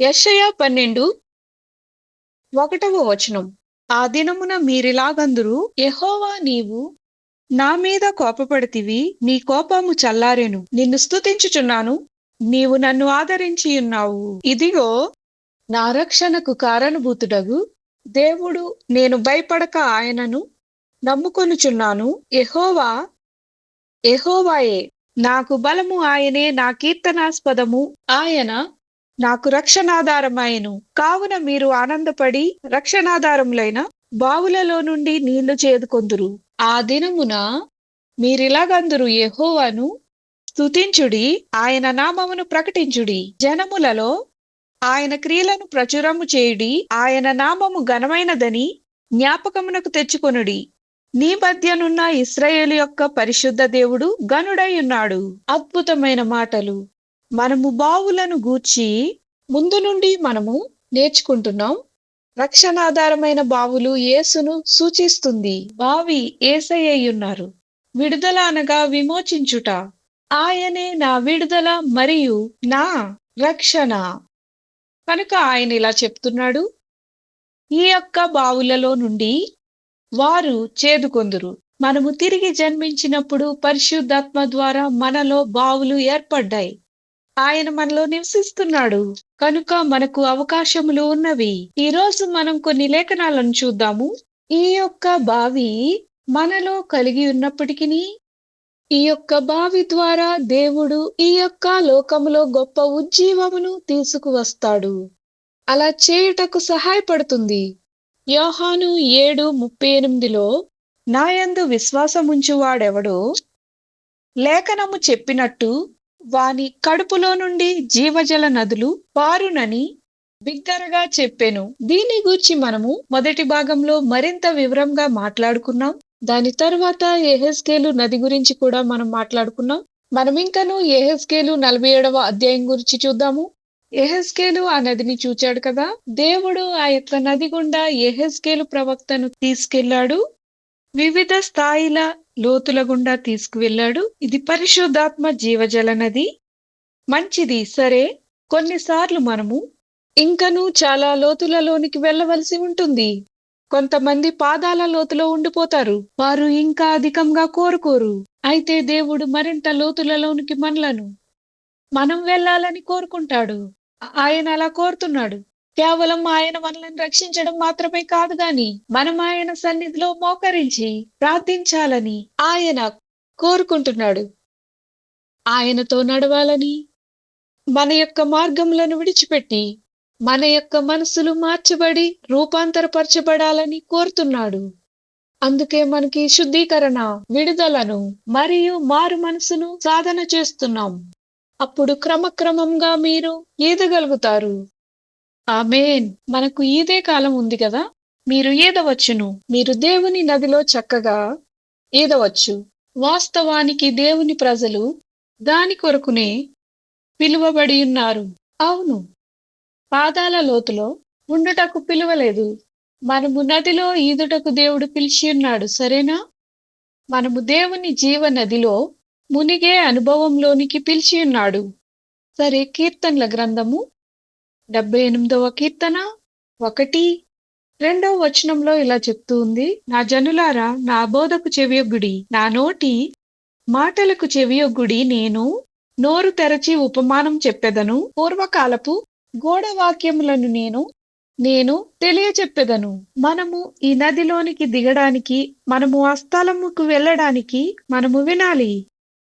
యషయ పన్నెండు ఒకటవ వచనం. ఆ దినమున మీరిలాగందరూ ఎహోవా నీవు నా మీద కోపపడితివి నీ కోపము చల్లారెను. నిన్ను స్తుతించుచున్నాను నీవు నన్ను ఆదరించి ఉన్నావు. ఇదిగో నా రక్షణకు కారణభూతుడగు దేవుడు నేను భయపడక ఆయనను నమ్ముకొనుచున్నాను. ఎహోవా ఎహోవాయే నాకు బలము ఆయనే నా కీర్తనాస్పదము ఆయన నాకు రక్షణాధారమాయను కావున మీరు ఆనందపడి రక్షణాధారములైన బావులలో నుండి నీళ్ళు చేదుకొందురు. ఆ దినమున మీరిలాగందురు ఎహోవాను స్తుతించుడి ఆయన నామమును ప్రకటించుడి. జనములలో ఆయన క్రియలను ప్రచురము చేయుడి ఆయన నామము ఘనమైనదని జ్ఞాపకమునకు తెచ్చుకొనుడి. నీ మధ్యనున్న ఇస్రాయేల్ యొక్క పరిశుద్ధ దేవుడు గనుడై ఉన్నాడు. అద్భుతమైన మాటలు. మనము బావులను గూర్చి ముందు నుండి మనము నేర్చుకుంటున్నాం. రక్షణాధారమైన బావులు యేసును సూచిస్తుంది. బావి ఏసయ్యున్నారు. విడుదల అనగా విమోచించుట. ఆయనే నా విడుదల మరియు నా రక్షణ. కనుక ఆయన ఇలా చెప్తున్నాడు. ఈ యొక్క బావులలో నుండి వారు చేదుకొందురు. మనము తిరిగి జన్మించినప్పుడు పరిశుద్ధాత్మ ద్వారా మనలో బావులు ఏర్పడ్డాయి. ఆయన మనలో నివసిస్తున్నాడు. కనుక మనకు అవకాశములు ఉన్నవి. ఈ రోజు మనం కొన్ని లేఖనాలను చూద్దాము. ఈ యొక్క బావి మనలో కలిగి ఉన్నప్పటికీ ఈ యొక్క బావి ద్వారా దేవుడు ఈ యొక్క లోకములో గొప్ప ఉజ్జీవమును తీసుకువస్తాడు. అలా చేయుటకు సహాయపడుతుంది. యోహాను ఏడు ముప్పై ఎనిమిదిలో నాయందు విశ్వాసముంచువాడెవడో? లేఖనము చెప్పినట్టు వాని కడుపులో నుండి జీవజల నదులు పారునని బిగ్గరగా చెప్పెను. దీని గూర్చి మనము మొదటి భాగంలో మరింత వివరంగా మాట్లాడుకున్నాం. దాని తర్వాత ఎహెస్కేలు నది గురించి కూడా మనం మాట్లాడుకున్నాం. మనం ఇంకను ఎహెస్కేలు నలభై ఏడవ అధ్యాయం గురించి చూద్దాము. ఎహెస్కేలు ఆ నదిని చూచాడు కదా? దేవుడు ఆ యొక్క నది గుండా ఎహెస్కేలు ప్రవక్తను తీసుకెళ్ళాడు వివిధ స్థాయిల లోతుల గుండా తీసుకువెళ్ళాడు. ఇది పరిశుద్ధాత్మ జీవజల నది. మంచిది సరే. కొన్నిసార్లు మనము ఇంకనూ చాలా లోతులలోనికి వెళ్ళవలసి ఉంటుంది. కొంతమంది పాదాల లోతులో ఉండిపోతారు. వారు ఇంకా అధికంగా కోరుకోరు. అయితే దేవుడు మరింత లోతులలోనికి మనలను మనం వెళ్ళాలని కోరుకుంటాడు. ఆయన అలా కోరుతున్నాడు. కేవలం ఆయన మనల్ని రక్షించడం మాత్రమే కాదు గాని మనం ఆయన సన్నిధిలో మోకరించి ప్రార్థించాలని ఆయన కోరుకుంటున్నాడు. ఆయనతో నడవాలని మన యొక్క మార్గములను విడిచిపెట్టి మన యొక్క మనసులు మార్చబడి రూపాంతరపరచబడాలని కోరుతున్నాడు. అందుకే మనకి శుద్ధీకరణ విడుదలను మరియు మారు మనసును సాధన చేస్తున్నాం. అప్పుడు క్రమక్రమంగా మీరు ఈదగలుగుతారు. ఆమెన్. మనకు ఈదే కాలం ఉంది కదా? మీరు ఈదవచ్చును మీరు దేవుని నదిలో చక్కగా ఈదవచ్చు వాస్తవానికి దేవుని ప్రజలు దాని కొరకునే పిలువబడి ఉన్నారు. అవును. పాదాల లోతులో ఉండుటకు పిలువలేదు. మనము నదిలో ఈదుటకు దేవుడు పిలిచి ఉన్నాడు సరేనా? మనము దేవుని జీవ నదిలో మునిగే అనుభవంలోనికి పిలిచి ఉన్నాడు. సరే కీర్తనల గ్రంథము డెబ్బై ఎనిమిదవ కీర్తన ఒకటి రెండవ వచనంలో ఇలా చెప్తూ ఉంది. నా జనులారా నా బోధకు చెవియొగ్గుడి. నా నోటి మాటలకు చెవియొగ్గుడి. నేను నోరు తెరచి ఉపమానం చెప్పెదను. పూర్వకాలపు గోడవాక్యములను నేను నేను తెలియచెప్పెదను. మనము ఈ నదిలోనికి దిగడానికి మనము ఆ స్థలముకు వెళ్ళడానికి మనము వినాలి.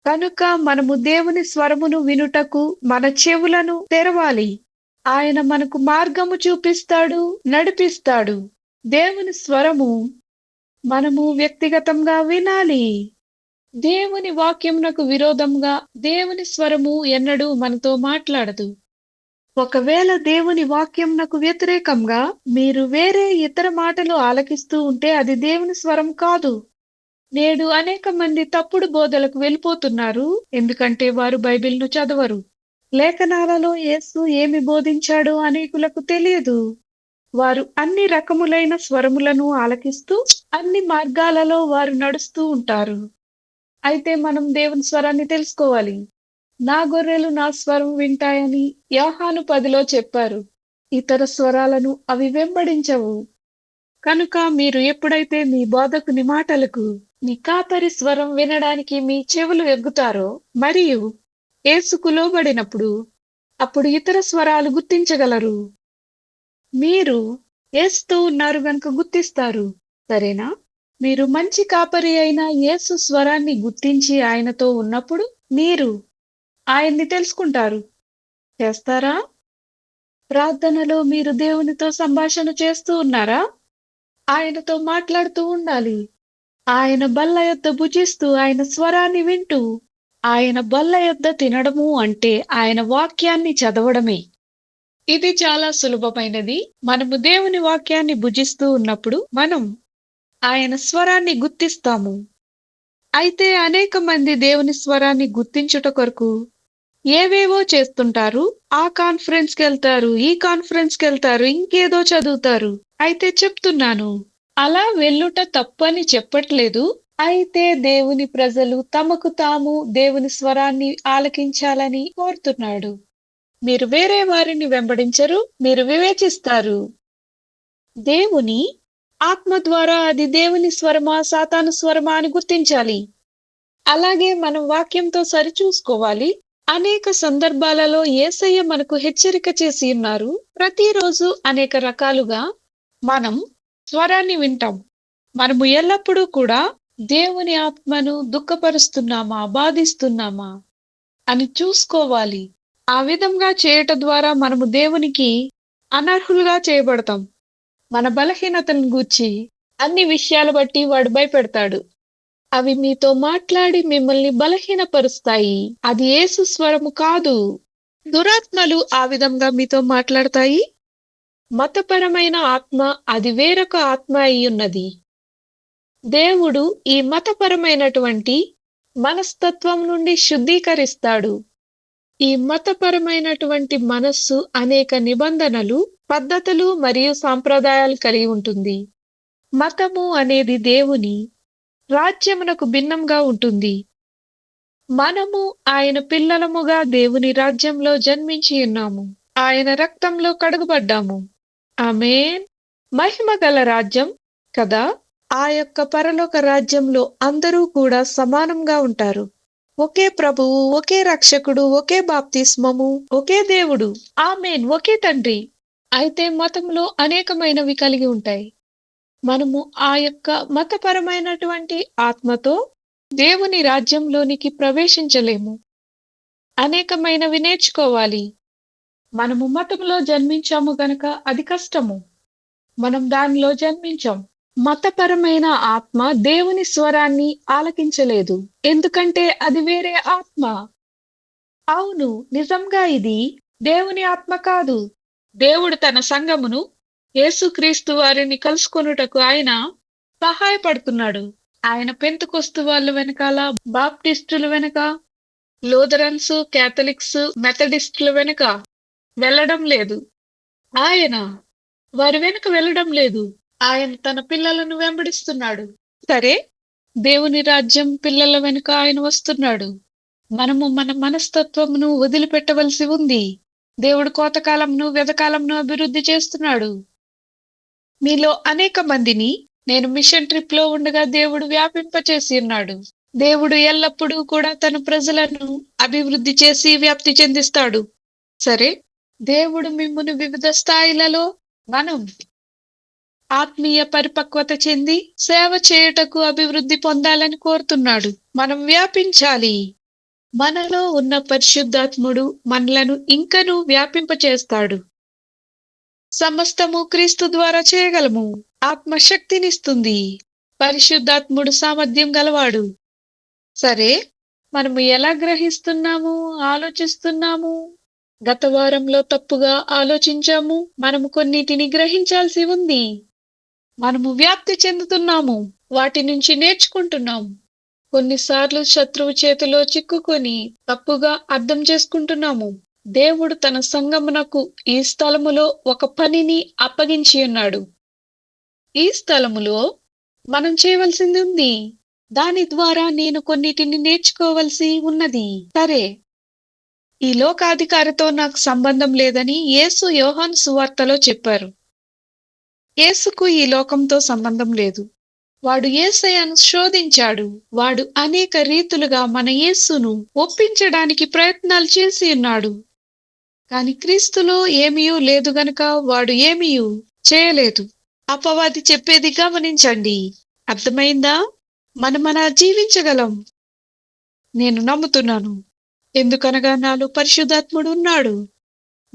కనుక మనము దేవుని స్వరమును వినుటకు మన చెవులను తెరవాలి. ఆయన మనకు మార్గము చూపిస్తాడు నడిపిస్తాడు. దేవుని స్వరము మనము వ్యక్తిగతంగా వినాలి. దేవుని వాక్యమునకు విరోధంగా దేవుని స్వరము ఎన్నడూ మనతో మాట్లాడదు. ఒకవేళ దేవుని వాక్యంనకు వ్యతిరేకంగా మీరు వేరే ఇతర మాటలు ఆలకిస్తూ ఉంటే అది దేవుని స్వరం కాదు. నేడు అనేక మంది తప్పుడు బోధలకు వెళ్ళిపోతున్నారు ఎందుకంటే వారు బైబిల్ను చదవరు. లేఖనాలలో యేసు ఏమి బోధించాడో అనేకులకు తెలియదు. వారు అన్ని రకములైన స్వరములను ఆలకిస్తూ అన్ని మార్గాలలో వారు నడుస్తూ ఉంటారు. అయితే మనం దేవుని స్వరాన్ని తెలుసుకోవాలి. నా గొర్రెలు నా స్వరం వింటాయని యోహాను పదిలో చెప్పారు. ఇతర స్వరాలను అవి వెంబడించవు. కనుక మీరు ఎప్పుడైతే మీ బోధకుని మాటలకు మీ కాపరి స్వరం వినడానికి మీ చెవులు ఎగ్గుతారో మరియు ఏసుకు లోబడినప్పుడు అప్పుడు ఇతర స్వరాలు గుర్తించగలరు. మీరు ఏసుతో ఉన్నారు గనుక గుర్తిస్తారు. సరేనా? మీరు మంచి కాపరి అయిన యేసు స్వరాన్ని గుర్తించి ఆయనతో ఉన్నప్పుడు మీరు ఆయన్ని తెలుసుకుంటారు. చేస్తారా? ప్రార్థనలో మీరు దేవునితో సంభాషణ చేస్తూ ఉన్నారా? ఆయనతో మాట్లాడుతూ ఉండాలి. ఆయన బల్ల యొద్ద భుజిస్తూ ఆయన స్వరాన్ని వింటూ ఆయన బల్ల యొద్ద తినడము అంటే ఆయన వాక్యాన్ని చదవడమే. ఇది చాలా సులభమైనది. మనము దేవుని వాక్యాన్ని భుజిస్తూ ఉన్నప్పుడు మనం ఆయన స్వరాన్ని గుర్తిస్తాము. అయితే అనేక మంది దేవుని స్వరాన్ని గుర్తించుట కొరకు ఏవేవో చేస్తుంటారు. ఆ కాన్ఫరెన్స్కి వెళ్తారు ఈ కాన్ఫరెన్స్కి వెళ్తారు ఇంకేదో చదువుతారు. అయితే చెప్తున్నాను అలా వెళ్ళుట తప్పని చెప్పట్లేదు. అయితే దేవుని ప్రజలు తమకు తాము దేవుని స్వరాన్ని ఆలకించాలని కోరుతున్నాడు. మీరు వేరే వారిని వెంబడించరు మీరు వివేచిస్తారు. దేవుని ఆత్మ ద్వారా అది దేవుని స్వరమా సాతాను స్వరమా అని గుర్తించాలి. అలాగే మనం వాక్యంతో సరిచూసుకోవాలి. అనేక సందర్భాలలో ఏసయ్య మనకు హెచ్చరిక చేసి ఉన్నారు. ప్రతిరోజు అనేక రకాలుగా మనం స్వరాన్ని వింటాం. మనము ఎల్లప్పుడూ కూడా దేవుని ఆత్మను దుఃఖపరుస్తున్నామా? బాధిస్తున్నామా? అని చూసుకోవాలి. ఆ విధంగా చేయటం ద్వారా మనము దేవునికి అనర్హులుగా చేయబడతాం. మన బలహీనతలను గూర్చి అన్ని విషయాలు బట్టి వాడు భయపెడతాడు. అవి మీతో మాట్లాడి మిమ్మల్ని బలహీనపరుస్తాయి. అది ఏసు స్వరము కాదు. దురాత్మలు ఆ విధంగా మీతో మాట్లాడతాయి? మతపరమైన ఆత్మ అది వేరొక ఆత్మ అయి ఉన్నది. దేవుడు ఈ మతపరమైనటువంటి మనస్తత్వం నుండి శుద్ధీకరిస్తాడు. ఈ మతపరమైనటువంటి మనస్సు అనేక నిబంధనలు పద్ధతులు మరియు సాంప్రదాయాలు కలిగి ఉంటుంది. మతము అనేది దేవుని రాజ్యమునకు భిన్నంగా ఉంటుంది. మనము ఆయన పిల్లలముగా దేవుని రాజ్యంలో జన్మించి ఉన్నాము. ఆయన రక్తంలో కడుగుబడ్డాము. ఆమె మహిమ గల రాజ్యం కదా? ఆ యొక్క పరలోక రాజ్యంలో అందరూ కూడా సమానంగా ఉంటారు. ఒకే ప్రభువు ఒకే రక్షకుడు ఒకే బాప్తిస్మము ఒకే దేవుడు ఆమెన్ ఒకే తండ్రి. అయితే మతంలో అనేకమైనవి కలిగి ఉంటాయి. మనము ఆ యొక్క మతపరమైనటువంటి ఆత్మతో దేవుని రాజ్యంలోనికి ప్రవేశించలేము. అనేకమైనవి నేర్చుకోవాలి. మనము మతంలో జన్మించాము గనక అది కష్టము. మనం దానిలో జన్మించాం. మతపరమైన ఆత్మ దేవుని స్వరాన్ని ఆలకించలేదు. ఎందుకంటే అది వేరే ఆత్మ. అవును నిజంగా ఇది దేవుని ఆత్మ కాదు. దేవుడు తన సంఘమును యేసుక్రీస్తు వారిని కలుసుకొనుటకు ఆయన సహాయపడుతున్నాడు. ఆయన పెంతుకొస్తు వాళ్ళు వెనకాల బాప్టిస్టుల వెనక లూథరన్స్ క్యాథలిక్స్ మెథడిస్టుల వెనక వెళ్ళడం లేదు. ఆయన వారి వెనుక వెళ్ళడం లేదు. ఆయన తన పిల్లలను వెంబడిస్తున్నాడు. సరే. దేవుని రాజ్యం పిల్లల వెనుక ఆయన వస్తున్నాడు. మనము మన మనస్తత్వమును వదిలిపెట్టవలసి ఉంది. దేవుడు కోతకాలంను వ్యధకాలంను అభివృద్ధి చేస్తున్నాడు. మీలో అనేక మందిని నేను మిషన్ ట్రిప్లో ఉండగా దేవుడు వ్యాపింపచేసి ఉన్నాడు. దేవుడు ఎల్లప్పుడూ కూడా తన ప్రజలను అభివృద్ధి చేసి వ్యాప్తి చెందిస్తాడు. సరే. దేవుడు మిమ్మును వివిధ స్థాయిలలో మనం ఆత్మీయ పరిపక్వత చెంది సేవ చేయుటకు అభివృద్ధి పొందాలని కోరుతున్నాడు. మనం వ్యాపించాలి. మనలో ఉన్న పరిశుద్ధాత్ముడు మనలను ఇంకను వ్యాపింపచేస్తాడు. సమస్తము క్రీస్తు ద్వారా చేయగలము. ఆత్మశక్తినిస్తుంది. పరిశుద్ధాత్ముడు సామర్థ్యం గలవాడు. సరే మనము ఎలా గ్రహిస్తున్నాము? ఆలోచిస్తున్నాము? గత వారంలో తప్పుగా ఆలోచించాము. మనము కొన్నిటిని గ్రహించాల్సి ఉంది. మనము వ్యాప్తి చెందుతున్నాము వాటి నుంచి నేర్చుకుంటున్నాము కొన్నిసార్లు శత్రువు చేతిలో చిక్కుకొని తప్పుగా అర్థం చేసుకుంటున్నాము. దేవుడు తన సంగమునకు ఈ స్థలములో ఒక పనిని అప్పగించి ఉన్నాడు. ఈ స్థలములో మనం చేయవలసింది ఉంది. దాని ద్వారా నేను కొన్నిటిని నేర్చుకోవలసి ఉన్నది. సరే. ఈ లోకాధికారితో నాకు సంబంధం లేదని యేసు యోహాన్ సువార్తలో చెప్పారు. యేసుకు ఈ లోకంతో సంబంధం లేదు. వాడు యేసయ్యను శోధించాడు. వాడు అనేక రీతులుగా మన యేసును ఒప్పించడానికి ప్రయత్నాలు చేసి ఉన్నాడు. కాని క్రీస్తులో ఏమీయూ లేదు గనుక వాడు ఏమీయూ చేయలేదు. అపవాది చెప్పేది గమనించండి. అర్థమైందా? మనం మన జీవించగలం. నేను నమ్ముతున్నాను. ఎందుకనగా నాలో పరిశుద్ధాత్ముడు ఉన్నాడు.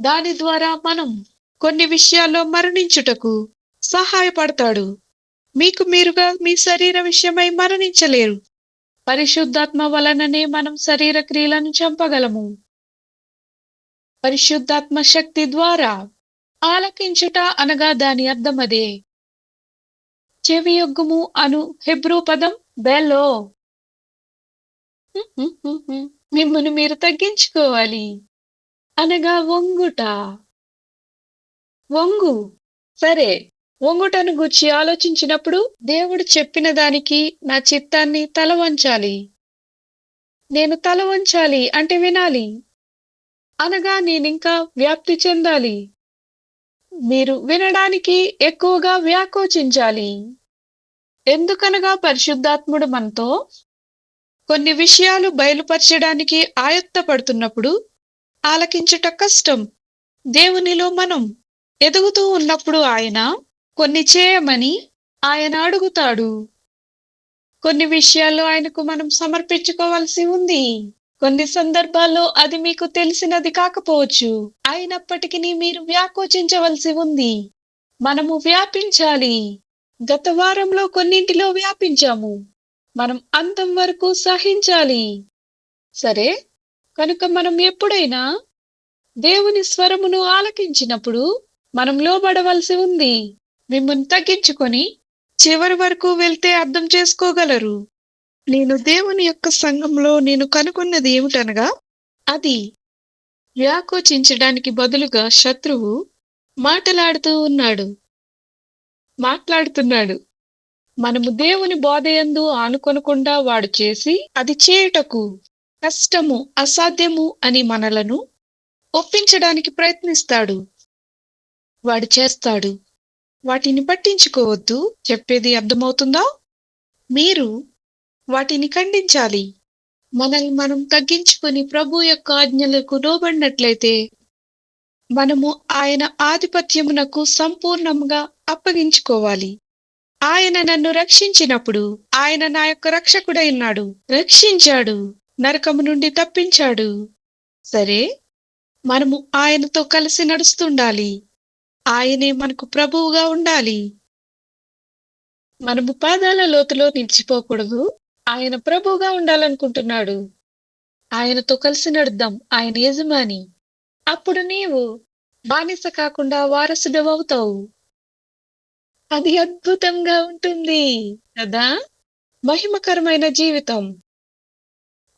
దాని ద్వారా మనం కొన్ని విషయాల్లో మరణించుటకు సహాయపడతాడు. మీకు మీరుగా మీ శరీర విషయమై మరణించలేరు. పరిశుద్ధాత్మ వలననే మనం శరీర క్రియలను చంపగలము. పరిశుద్ధాత్మ శక్తి ద్వారా ఆలకించుట అనగా దాని అర్థం అదే. చెవియొగ్గుము అను హెబ్రూ పదం బెలో. మిమ్మల్ని మీరు తగ్గించుకోవాలి. అనగా వంగుట. వంగు. సరే. ఒంగుటను గూర్చి ఆలోచించినప్పుడు దేవుడు చెప్పిన దానికి నా చిత్తాన్ని తల వంచాలి. నేను తల వంచాలి అంటే వినాలి. అనగా నేనింకా వ్యాప్తి చెందాలి. మీరు వినడానికి ఎక్కువగా వ్యాకోచించాలి. ఎందుకనగా పరిశుద్ధాత్ముడు మనతో కొన్ని విషయాలు బయలుపరచడానికి ఆయత్తపడుతున్నప్పుడు ఆలకించుట కష్టం. దేవునిలో మనం ఎదుగుతూ ఉన్నప్పుడు ఆయన కొన్ని చేయమని ఆయన అడుగుతాడు. కొన్ని విషయాల్లో ఆయనకు మనం సమర్పించుకోవాల్సి ఉంది. కొన్ని సందర్భాల్లో అది మీకు తెలిసినది కాకపోవచ్చు. అయినప్పటికీ మీరు వ్యాకోచించవలసి ఉంది. మనము వ్యాపించాలి. గత వారంలో కొన్నింటిలో వ్యాపించాము. మనం అంతం వరకు సహించాలి. సరే? కనుక మనం ఎప్పుడైనా దేవుని స్వరమును ఆలకించినప్పుడు మనం లోబడవలసి ఉంది. మిమ్మల్ని తగ్గించుకొని చివరి వరకు వెళ్తే అర్థం చేసుకోగలరు. నేను దేవుని యొక్క సంఘంలో నేను కనుగొన్నది ఏమిటనగా అది వ్యాకోచించడానికి బదులుగా శత్రువు మాటలాడుతూ ఉన్నాడు. మాట్లాడుతున్నాడు. మనము దేవుని బోధయందు ఆనుకొనకుండా వాడు చేసి అది చేయుటకు కష్టము అసాధ్యము అని మనలను ఒప్పించడానికి ప్రయత్నిస్తాడు. వాడు చేస్తాడు. వాటిని పట్టించుకోవద్దు. చెప్పేది అర్థమవుతుందా? మీరు వాటిని ఖండించాలి. మనల్ని మనం తగ్గించుకొని ప్రభు యొక్క ఆజ్ఞలకు లోబడినట్లయితే మనము ఆయన ఆధిపత్యమునకు సంపూర్ణంగా అప్పగించుకోవాలి. ఆయన నన్ను రక్షించినప్పుడు ఆయన నా యొక్క రక్షకుడై ఉన్నాడు. రక్షించాడు. నరకము నుండి తప్పించాడు. సరే? మనము ఆయనతో కలిసి నడుస్తుండాలి. ఆయనే మనకు ప్రభువుగా ఉండాలి. మనము పాదాల లోతులో నిలిచిపోకూడదు. ఆయన ప్రభువుగా ఉండాలనుకుంటున్నాడు. ఆయనతో కలిసి నడుద్దాం. ఆయన యజమాని. అప్పుడు నీవు బానిస కాకుండా వారసుడవవుతావు అది అద్భుతంగా ఉంటుంది. కదా? మహిమకరమైన జీవితం.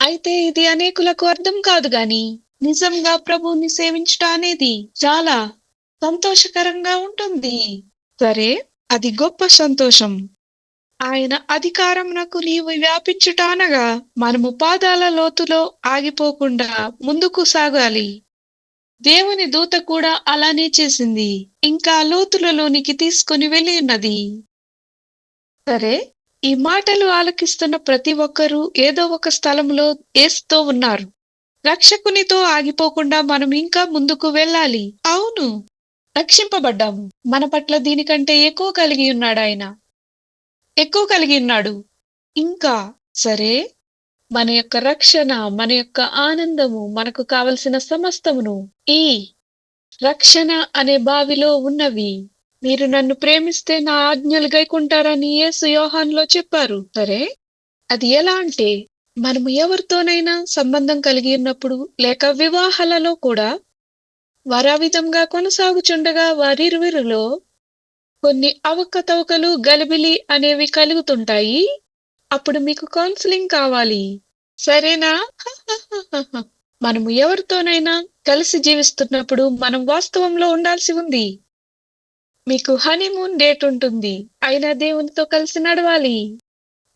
అయితే ఇది అనేకులకు అర్థం కాదు గాని నిజంగా ప్రభువుని సేవించటం అనేది చాలా సంతోషకరంగా ఉంటుంది. సరే అది గొప్ప సంతోషం. ఆయన అధికారమునకు నీవు వ్యాపించుట అనగా మనము పాదాల లోతులో ఆగిపోకుండా ముందుకు సాగాలి. దేవుని దూత కూడా అలానే చేసింది. ఇంకా లోతులలోనికి తీసుకొని వెళ్ళి ఉన్నది. సరే ఈ మాటలు ఆలకిస్తున్న ప్రతి ఒక్కరూ ఏదో ఒక స్థలంలో ఏస్తూ ఉన్నారు. రక్షకునితో ఆగిపోకుండా మనం ఇంకా ముందుకు వెళ్ళాలి. అవును. రక్షింపబడ్డాము. మన పట్ల దీనికంటే ఎక్కువ కలిగి ఉన్నాడు ఆయన. ఎక్కువ కలిగి ఉన్నాడు. ఇంకా సరే మన యొక్క రక్షణ మన యొక్క ఆనందము మనకు కావలసిన సమస్తమును ఈ రక్షణ అనే బావిలో ఉన్నవి. మీరు నన్ను ప్రేమిస్తే నా ఆజ్ఞలు గైకుంటారని యేసు యోహాన్లో చెప్పారు. సరే? అది ఎలా అంటే మనము ఎవరితోనైనా సంబంధం కలిగి ఉన్నప్పుడు లేక వివాహాలలో కూడా వరావిధంగా విధంగా కొనసాగుచుండగా వారిరువురిలో కొన్ని అవకతవకలు గలిబిలి అనేవి కలుగుతుంటాయి. అప్పుడు మీకు కౌన్సిలింగ్ కావాలి. సరేనా? మనము ఎవరితోనైనా కలిసి జీవిస్తున్నప్పుడు మనం వాస్తవంలో ఉండాల్సి ఉంది. మీకు హనీమూన్ డేట్ ఉంటుంది. అయినా దేవునితో కలిసి నడవాలి.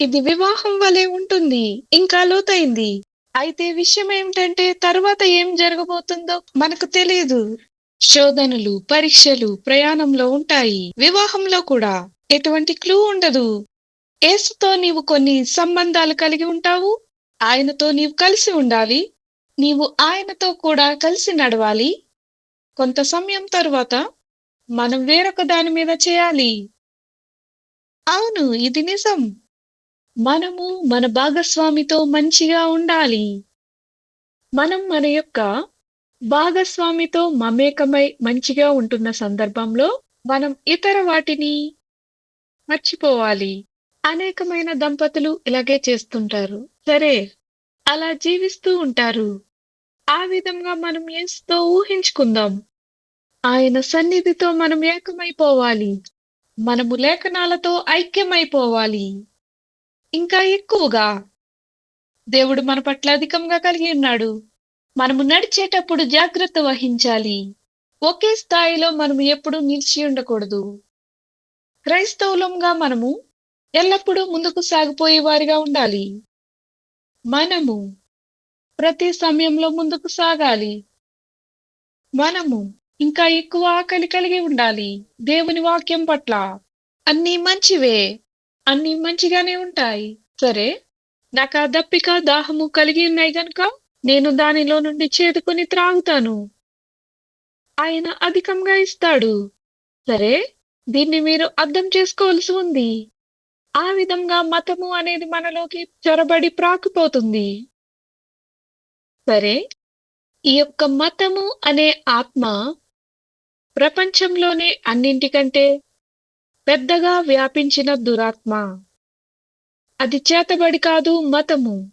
ఇది వివాహం వలె ఉంటుంది. ఇంకా లోతైంది. అయితే విషయం ఏమిటంటే తర్వాత ఏం జరగబోతుందో మనకు తెలియదు శోధనలు పరీక్షలు ప్రయాణంలో ఉంటాయి. వివాహంలో కూడా ఎటువంటి క్లూ ఉండదు. ఏసుతో నీవు కొన్ని సంబంధాలు కలిగి ఉంటావు. ఆయనతో నీవు కలిసి ఉండాలి. నీవు ఆయనతో కూడా కలిసి నడవాలి. కొంత సమయం తరువాత మనం వేరొక దాని మీద చేయాలి. అవును ఇది నిజం. మనము మన భాగస్వామితో మంచిగా ఉండాలి. మనం మన యొక్క భాగస్వామితో మమేకమై మంచిగా ఉంటున్న సందర్భంలో మనం ఇతర వాటిని మర్చిపోవాలి. అనేకమైన దంపతులు ఇలాగే చేస్తుంటారు. సరే అలా జీవిస్తూ ఉంటారు. ఆ విధంగా మనం యేసుతో ఊహించుకుందాం. ఆయన సన్నిధితో మనం ఏకమైపోవాలి. మనము లేఖనాలతో ఐక్యమైపోవాలి. ఇంకా ఎక్కువగా దేవుడు మన పట్ల అధికంగా కలిగి ఉన్నాడు. మనము నడిచేటప్పుడు జాగ్రత్త వహించాలి. ఒకే స్థాయిలో మనము ఎప్పుడూ నిలిచి ఉండకూడదు. క్రైస్తవులంగా మనము ఎల్లప్పుడూ ముందుకు సాగిపోయే వారిగా ఉండాలి. మనము ప్రతి సమయంలో ముందుకు సాగాలి. మనము ఇంకా ఎక్కువ ఆకలి కలిగి ఉండాలి. దేవుని వాక్యం పట్ల అన్నీ మంచివే. అన్నీ మంచిగానే ఉంటాయి. సరే? నాకు ఆ దప్పిక దాహము కలిగి ఉన్నాయి గనుక నేను దానిలో నుండి చేదుకుని త్రాగుతాను. ఆయన అధికంగా ఇస్తాడు. సరే? దీన్ని మీరు అర్థం చేసుకోవాల్సి ఉంది. ఆ విధంగా మతము అనేది మనలోకి చొరబడి ప్రాకిపోతుంది. సరే? ఈ యొక్క మతము అనే ఆత్మ ప్రపంచంలోనే అన్నింటికంటే పెద్దగా వ్యాపించిన దురాత్మ. అది చేతబడి కాదు మతము.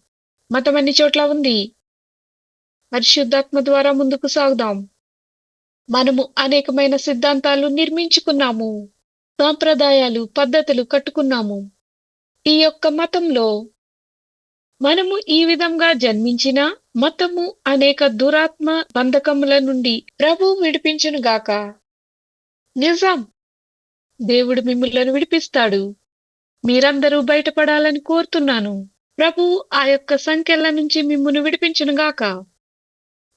మతం అన్ని చోట్ల ఉంది? పరిశుద్ధాత్మ ద్వారా ముందుకు సాగుదాం. మనము అనేకమైన సిద్ధాంతాలు నిర్మించుకున్నాము. సాంప్రదాయాలు పద్ధతులు కట్టుకున్నాము. ఈ యొక్క మతంలో మనము ఈ విధంగా జన్మించిన మతము అనేక దురాత్మ బంధకముల నుండి ప్రభు విడిపించునుగాక. నిజం. దేవుడు మిమ్మల్ని విడిపిస్తాడు. మీరందరూ బయటపడాలని కోరుతున్నాను. ప్రభు ఆ యొక్క సంఖ్యల నుంచి మిమ్మును విడిపించునుగాక.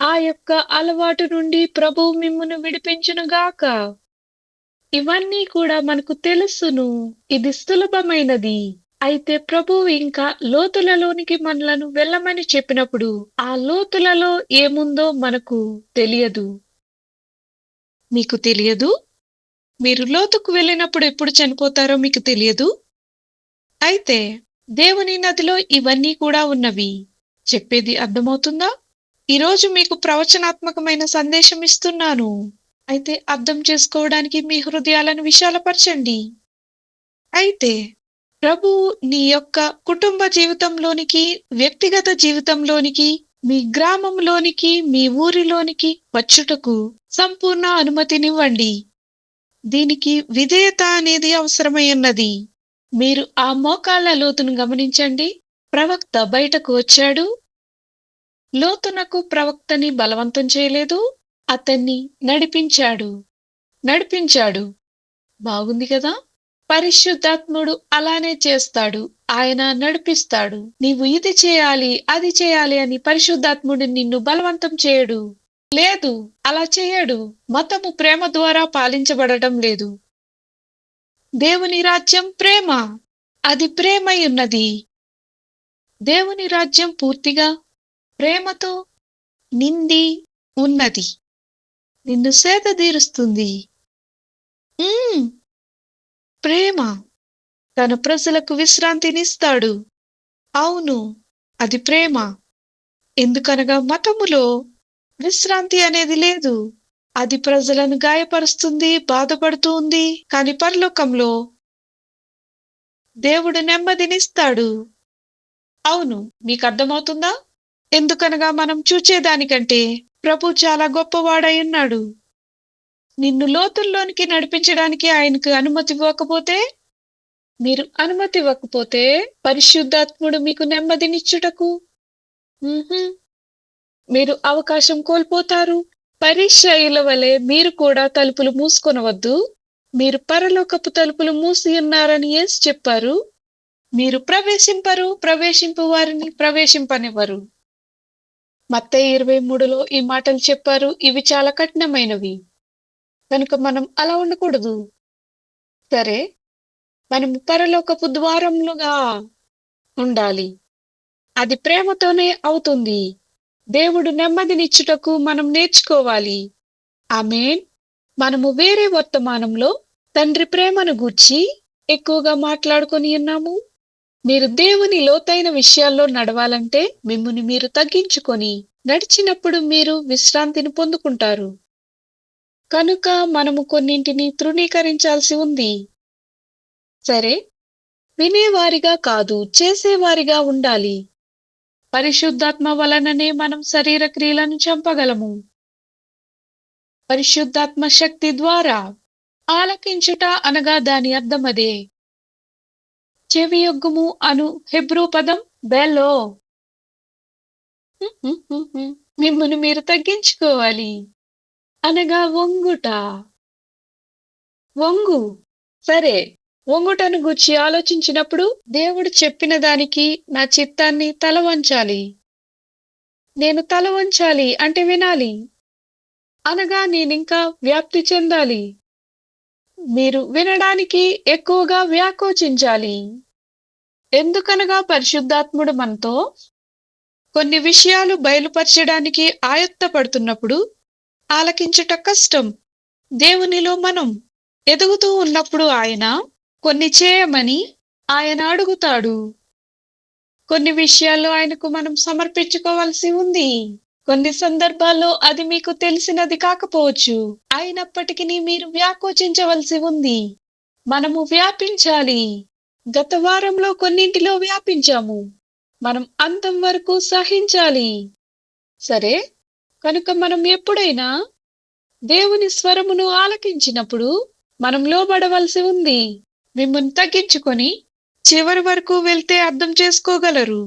ఆ యొక్క అలవాటు నుండి ప్రభు మిమ్మును విడిపించునుగాక. ఇవన్నీ కూడా మనకు తెలుసును. ఇది సులభమైనది. అయితే ప్రభు ఇంకా లోతులలోనికి మనలను వెళ్ళమని చెప్పినప్పుడు ఆ లోతులలో ఏముందో మనకు తెలియదు. మీకు తెలియదు? మీరు లోతుకు వెళ్ళినప్పుడు ఎప్పుడు చనిపోతారో మీకు తెలియదు? అయితే దేవుని నదిలో ఇవన్నీ కూడా ఉన్నవి. చెప్పేది అర్థమవుతుందా? ఈరోజు మీకు ప్రవచనాత్మకమైన సందేశం ఇస్తున్నాను. అయితే అర్థం చేసుకోవడానికి మీ హృదయాలను విశాలపరచండి. అయితే ప్రభు నీ యొక్క కుటుంబ జీవితంలోనికి వ్యక్తిగత జీవితంలోనికి మీ గ్రామంలోనికి మీ ఊరిలోనికి వచ్చుటకు సంపూర్ణ అనుమతినివ్వండి. దీనికి విధేయత అనేది అవసరమై ఉన్నది. మీరు ఆ మోకాళ్ళ లోతును గమనించండి. ప్రవక్త బయటకు వచ్చాడు. లోతునకు ప్రవక్తని బలవంతం చేయలేదు. అతన్ని నడిపించాడు. నడిపించాడు. బాగుంది కదా? పరిశుద్ధాత్ముడు అలానే చేస్తాడు. ఆయన నడిపిస్తాడు. నీవు ఇది చేయాలి అది చేయాలి అని పరిశుద్ధాత్ముడు నిన్ను బలవంతం చేయడు. లేదు అలా చేయడు. మతము ప్రేమ ద్వారా పాలించబడటం లేదు. దేవుని రాజ్యం ప్రేమ. అది ప్రేమయున్నది. దేవుని రాజ్యం పూర్తిగా ప్రేమతో నింది ఉన్నది. నిన్ను సేద తీరుస్తుంది. ప్రేమ. తన ప్రజలకు విశ్రాంతినిస్తాడు. అవును అది ప్రేమ. ఎందుకనగా మతములో విశ్రాంతి అనేది లేదు. అది ప్రజలను గాయపరుస్తుంది బాధపడుతూ ఉంది. కాని పరలోకంలో దేవుడు నెమ్మదినిస్తాడు. అవును మీకు అర్థమవుతుందా? ఎందుకనగా మనం చూచేదానికంటే ప్రభు చాలా గొప్పవాడై ఉన్నాడు. నిన్ను లోతుల్లోనికి నడిపించడానికి ఆయనకు అనుమతి ఇవ్వకపోతే? మీరు అనుమతి ఇవ్వకపోతే పరిశుద్ధాత్ముడు మీకు నెమ్మదినిచ్చుటకు? మీరు అవకాశం కోల్పోతారు. పరిచయుల వలె మీరు కూడా తలుపులు మూసుకొనవద్దు. మీరు పరలోకపు తలుపులు మూసి ఉన్నారని యేసు చెప్పారు. మీరు ప్రవేశింపరు ప్రవేశింపు వారిని ప్రవేశింపనివ్వరు. మత్తయి ఇరవై మూడులో ఈ మాటలు చెప్పారు. ఇవి చాలా కఠినమైనవి. కనుక మనం అలా ఉండకూడదు. సరే మనం పరలోకపు ద్వారములుగా ఉండాలి. అది ప్రేమతోనే అవుతుంది. దేవుడు నెమ్మదినిచ్చుటకు మనం నేర్చుకోవాలి. ఆమెన్. మనము వేరే వర్తమానంలో తండ్రి ప్రేమను గూర్చి ఎక్కువగా మాట్లాడుకొని ఉన్నాము. మీరు దేవుని లోతైన విషయాల్లో నడవాలంటే మిమ్ముని మీరు తగ్గించుకొని నడిచినప్పుడు మీరు విశ్రాంతిని పొందుకుంటారు. కనుక మనము కొన్నింటిని తృణీకరించాల్సి ఉంది. సరే. వినేవారిగా కాదు చేసేవారిగా ఉండాలి. పరిశుద్ధాత్మ వలననే మనం శరీర క్రియలను చంపగలము. పరిశుద్ధాత్మ శక్తి ద్వారా ఆలకించుట అనగా దాని అర్థమదే చెవియొగ్గుము అను హెబ్రూ పదం బెలో. మిమ్మల్ని మీరు తగ్గించుకోవాలి. అనగా వంగుట. వంగు. సరే. వంగుటను గూర్చి ఆలోచించినప్పుడు దేవుడు చెప్పిన దానికి నా చిత్తాన్ని తల వంచాలి. నేను తల వంచాలి అంటే వినాలి. అనగా నేనింకా వ్యాప్తి చెందాలి. మీరు వినడానికి ఎక్కువగా వ్యాకోచించాలి. ఎందుకనగా పరిశుద్ధాత్ముడు మనతో కొన్ని విషయాలు బయలుపరచడానికి ఆయత్తపడుతున్నప్పుడు ఆలకించుట కష్టం. దేవునిలో మనం ఎదుగుతూ ఉన్నప్పుడు ఆయన కొన్ని చేయమని ఆయన అడుగుతాడు. కొన్ని విషయాల్లో ఆయనకు మనం సమర్పించుకోవాల్సి ఉంది. కొన్ని సందర్భాల్లో అది మీకు తెలిసినది కాకపోవచ్చు. అయినప్పటికీ మీరు వ్యాకోచించవలసి ఉంది. మనము వ్యాపించాలి. గత వారంలో కొన్నింటిలో వ్యాపించాము. మనం అంతం వరకు సహించాలి. సరే? కనుక మనం ఎప్పుడైనా దేవుని స్వరమును ఆలకించినప్పుడు మనం లోబడవలసి ఉంది. మిమ్మల్ని తగ్గించుకొని చివరి వరకు వెళ్తే అర్థం చేసుకోగలరు.